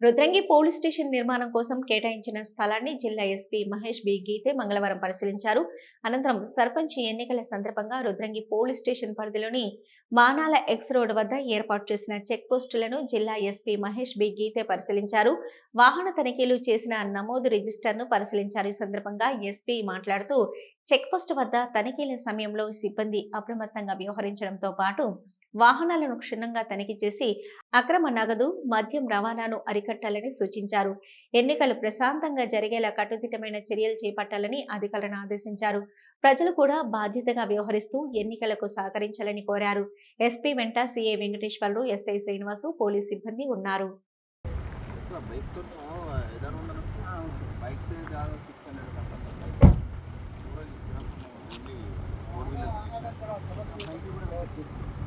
Rudrangi police station నిర్మాణం కోసం కేటాయించిన స్థలాన్ని జిల్లా ఎస్పీ మహేష్ బి. గీతే మంగళవారం పరిశీలించారు. అనంతరం సర్పంచ్ ఎన్నికల సందర్భంగా రుద్రంగి పోలీస్ స్టేషన్ పరిధిలోని మానాల ఎక్స్ రోడ్ వద్ద ఏర్పాటు చేసిన చెక్ పోస్టులను జిల్లా ఎస్పీ మహేష్ బి. గీతే పరిశీలించారు. వాహన తనిఖీలు చేసిన నమోదు రిజిస్టర్ను పరిశీలించారు. ఈ సందర్భంగా ఎస్పీ మాట్లాడుతూ చెక్ పోస్ట్ వద్ద తనిఖీల సమయంలో సిబ్బంది అప్రమత్తంగా వ్యవహరించడంతో పాటు వాహనాలను క్షుణ్ణంగా తనిఖీ చేసి అక్రమ నగదు మద్యం రవాణాను అరికట్టాలని సూచించారు. ఎన్నికలు ప్రశాంతంగా జరిగేలా కట్టుదిట్టమైన చర్యలు చేపట్టాలని అధికారులను ఆదేశించారు. ప్రజలు కూడా బాధ్యతగా వ్యవహరిస్తూ ఎన్నికలకు సహకరించాలని కోరారు. ఎస్పీ వెంట CA Venkateswararao SI Srinivasu police సిబ్బంది ఉన్నారు.